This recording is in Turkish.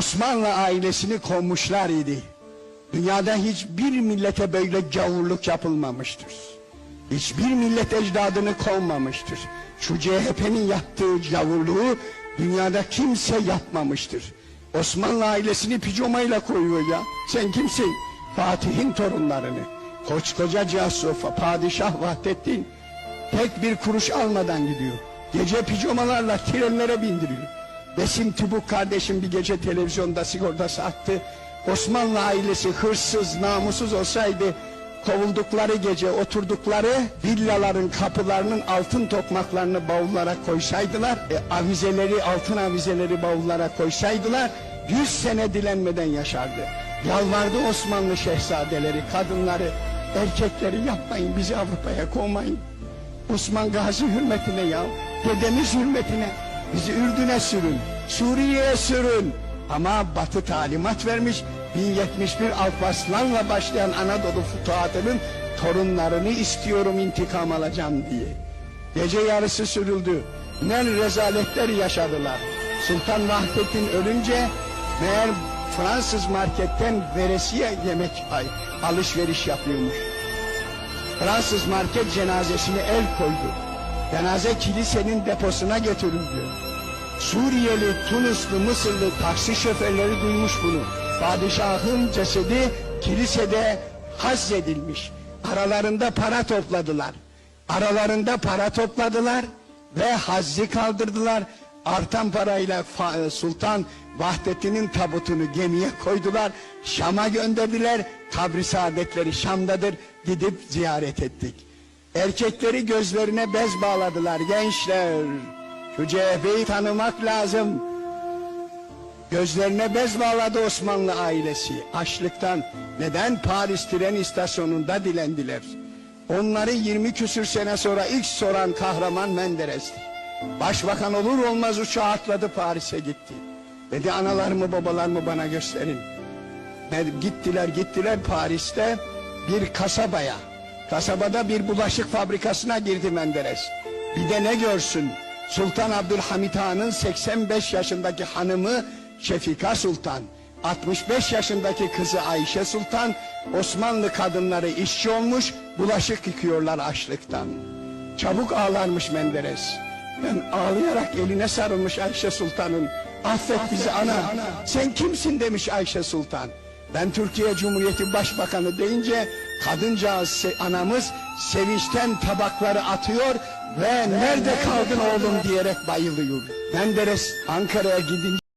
Osmanlı ailesini kovmuşlar idi. Dünyada hiçbir millete böyle gavurluk yapılmamıştır. Hiçbir millet ecdadını kovmamıştır. Şu CHP'nin yaptığı gavurluğu dünyada kimse yapmamıştır. Osmanlı ailesini pijamayla koyuyor ya. Sen kimsin? Fatih'in torunlarını. Koskoca Casufa, Padişah Vahdettin tek bir kuruş almadan gidiyor. Gece pijamalarla trenlere bindiriyor. Besim Tübük kardeşim bir gece televizyonda sigortası attı. Osmanlı ailesi hırsız, namussuz olsaydı kovuldukları gece oturdukları villaların kapılarının altın tokmaklarını bavullara koysaydılar, e, avizeleri, altın avizeleri bavullara koysaydılar, yüz sene dilenmeden yaşardı. Yalvardı Osmanlı şehzadeleri, kadınları, erkekleri yapmayın bizi Avrupa'ya kovmayın. Osman Gazi hürmetine ya, dedemiz hürmetine bizi Ürdün'e sürün, Suriye'ye sürün. Ama Batı talimat vermiş, 1071 Alparslan'la başlayan Anadolu futuhatının torunlarını istiyorum intikam alacağım diye. Gece yarısı sürüldü. Ne rezaletler yaşadılar. Sultan Vahdettin ölünce meğer Fransız marketten veresiye yemek ay, alışveriş yapıyormuş. Fransız market cenazesine el koydu. Cenaze kilisenin deposuna götürüldü. Suriyeli, Tunuslu, Mısırlı taksi şoförleri duymuş bunu. Padişahın cesedi kilisede hazzedilmiş. Aralarında para topladılar. Aralarında para topladılar ve hazzi kaldırdılar. Artan parayla e, Sultan Vahdettin'in tabutunu gemiye koydular. Şam'a gönderdiler. Kabri saadetleri Şam'dadır. Gidip ziyaret ettik. Erkekleri gözlerine bez bağladılar gençler. Şu CHP'yi tanımak lazım. Gözlerine bez bağladı Osmanlı ailesi. Açlıktan neden Paris tren istasyonunda dilendiler? Onları 20 küsür sene sonra ilk soran kahraman Menderes'ti. Başbakan olur olmaz uçağa atladı Paris'e gitti. Dedi analarımı babalarımı bana gösterin. Gittiler gittiler Paris'te bir kasabaya. Kasabada bir bulaşık fabrikasına girdi Menderes. Bir de ne görsün? Sultan Abdülhamit Han'ın 85 yaşındaki hanımı Şefika Sultan. 65 yaşındaki kızı Ayşe Sultan Osmanlı kadınları işçi olmuş bulaşık yıkıyorlar açlıktan. Çabuk ağlarmış Menderes. Ben ağlayarak eline sarılmış Ayşe Sultan'ın. Affet bizi ana. Sen kimsin demiş Ayşe Sultan. Ben Türkiye Cumhuriyeti Başbakanı deyince kadıncağız anamız sevinçten tabakları atıyor ve nerede kaldın oğlum diyerek bayılıyor. Menderes Ankara'ya gidince